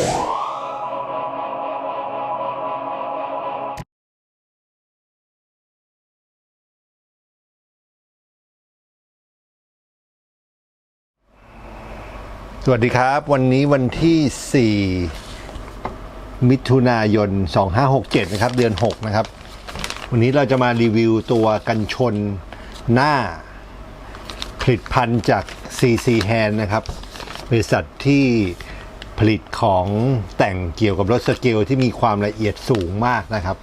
สวัสดีครับ วันนี้วันที่ 4 มิถุนายน 2567 นะครับ เดือน 6 นะครับ วันนี้เราจะมารีวิวตัวกันชนหน้าผลิตภัณฑ์จาก CC Hand นะครับ บริษัทที่ ผลิตของแต่งเกี่ยวกับรถสเกลที่มีความละเอียดสูงมากนะครับ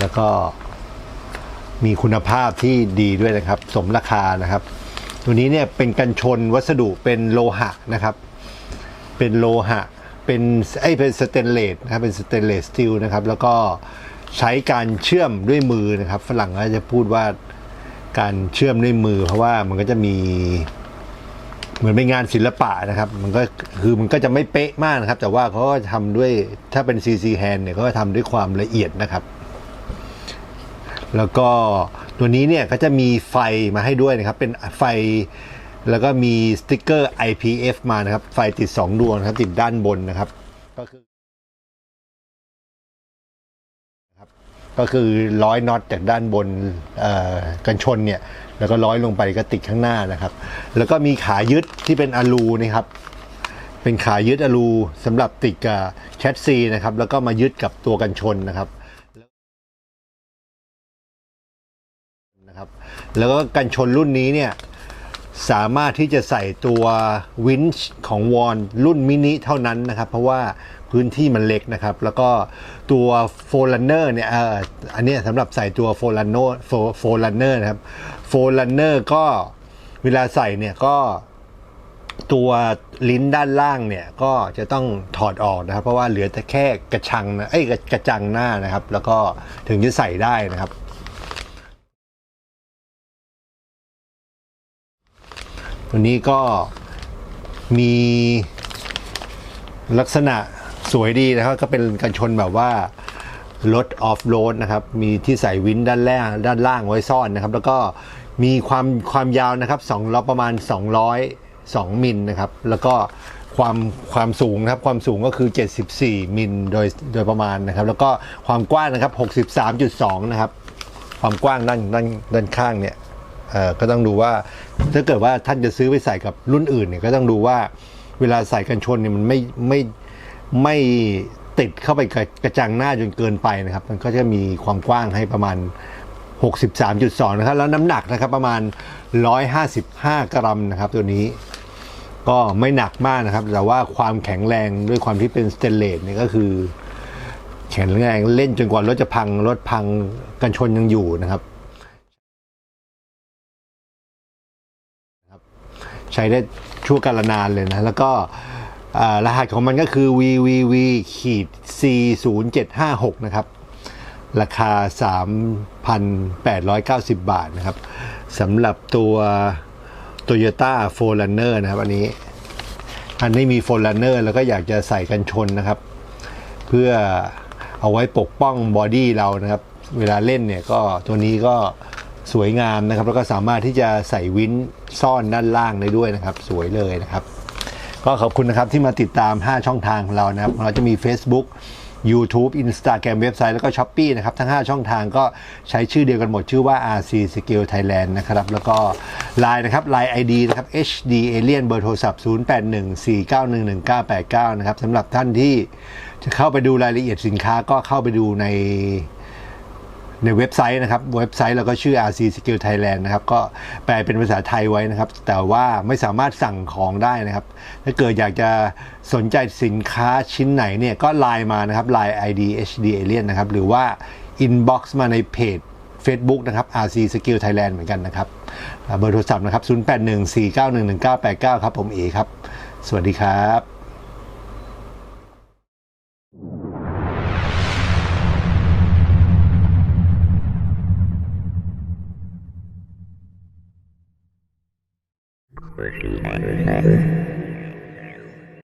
แล้วก็มีคุณภาพที่ดีด้วยนะครับ สมราคานะครับ ตัวนี้เนี่ยเป็นกันชนวัสดุเป็นโลหะนะครับ เป็นโลหะเป็นไอ้เป็นสเตนเลสนะครับเป็นสเตนเลสสตีลนะครับ แล้วก็ใช้การเชื่อมด้วยมือนะครับ ฝรั่งก็จะพูดว่า การเชื่อมด้วยมือ เพราะว่ามันก็จะมี เหมือนเป็นงานศิลปะนะครับ มันก็คือมันก็จะไม่เป๊ะมากนะครับ แต่ว่าเขาก็ทำด้วยถ้าเป็น CC hand เนี่ยเขาก็ทำด้วยความละเอียดนะครับ แล้วก็ตัวนี้เนี่ยก็จะมีไฟมาให้ด้วยนะครับ เป็นไฟแล้วก็มีสติ๊กเกอร์ IPF มานะครับ ไฟติด 2 ดวงนะครับ ติดด้านบนนะครับ ก็คือ ก็คือร้อยน็อตจากด้านบนกันชนเนี่ยแล้วก็ร้อยลงไปก็ติดข้างหน้านะครับ แล้วก็มีขายึดที่เป็นอะลูนะครับ เป็นขายึดอะลูสำหรับติดกับแชสซีนะครับ แล้วก็มายึดกับตัวกันชนนะครับนะครับ แล้วก็กันชนรุ่นนี้เนี่ย สามารถที่จะใส่ตัววินช์ของวอนรุ่นมินิเท่านั้นนะครับ เพราะว่าพื้นที่มันเล็กนะครับ แล้วก็ตัวโฟลันเนอร์เนี่ยเอออันนี้สำหรับใส่ตัวโฟลันโนโฟลันเนอร์นะครับโฟลันเนอร์ก็เวลาใส่เนี่ยก็ตัวลิ้นด้านล่างเนี่ยก็จะต้องถอดออกนะครับ เพราะว่าเหลือแต่แค่กระชังนะเอ้ยกระกระจังหน้านะครับ แล้วก็ถึงจะใส่ได้นะครับ ตัวนี้ก็มีลักษณะสวยดีนะครับก็เป็นกันชนแบบว่ารถออฟโรดนะครับ มีที่ใส่วินด้านล่างด้านล่างไว้ซ่อนนะครับ แล้วก็มีความความยาวนะครับสองล้อประมาณ 202มิลนะครับ แล้วก็ความความสูงนะครับ ความสูงก็คือ 74มิลโดยโดยประมาณนะครับ แล้วก็ความกว้างนะครับ 63.2 นะครับ ความกว้างด้านด้านด้านข้างเนี่ย ก็ต้องดูว่าถ้าเกิดว่าท่านจะซื้อไปใส่กับรุ่นอื่นเนี่ยก็ต้องดูว่าเวลาใส่กันชนเนี่ยมันไม่ไม่ไม่ติดเข้าไปกับกระจังหน้าจนเกินไปนะครับ มันก็จะมีความกว้างให้ประมาณ 63.2 นะครับ แล้วน้ำหนักนะครับประมาณ 155 กรัมนะครับ ตัวนี้ก็ไม่หนักมากนะครับ แต่ว่าความแข็งแรงด้วยความที่เป็นสเตนเลสเนี่ยก็คือ แข็งแรงเล่นจนกว่ารถจะพังรถพังกันชนยังอยู่นะครับ ใช้ได้ชั่วกาลนานเลยนะ แล้วก็รหัสของมันก็คือ VVV ขีด C 0 7 5 6 นะครับ ราคา 3,890 บาทนะครับสำหรับตัว Toyota 4Runner นะครับ อันนี้ อันนี้มี 4Runner แล้วก็อยากจะใส่กันชนนะครับ เพื่อเอาไว้ปกป้องบอดี้เรานะครับ เวลาเล่นเนี่ยก็ตัวนี้ก็ สวยงามนะครับ แล้วก็สามารถที่จะใส่วินซ่อนด้านล่างได้ด้วยนะครับ สวยเลยนะครับ ก็ขอบคุณนะครับที่มาติดตาม 5 ช่องทางของเรานะครับ เราจะมี Facebook YouTube Instagram เว็บไซต์แล้วก็ s h อ p e e นะครับ ทั้ง 5 ช่องทางก็ใช้ชื่อเดียวกันหมดชื่อว่า RC Skill Thailand นะครับ แล้วก็ Line นะครับ Line ID นะครับ HD Alien เบอร์โทรศัพท์ 0814911989 นะครับสำหรับท่านที่จะเข้าไปดูรายละเอียดสินค้าก็เข้าไปดูใน ในเว็บไซต์นะครับ เว็บไซต์เราก็ชื่อ RC Skill Thailand นะครับ ก็แปลเป็นภาษาไทยไว้นะครับ แต่ว่าไม่สามารถสั่งของได้นะครับ ถ้าเกิดอยากจะสนใจสินค้าชิ้นไหนเนี่ย ก็ไลน์มานะครับ Line ID HD Alien นะครับ หรือว่า inbox มาในเพจ Facebook นะครับ RC Skill Thailand เหมือนกันนะครับ เบอร์โทรศัพท์นะครับ 0814911989 ครับ ผมเอครับ สวัสดีครับ Working.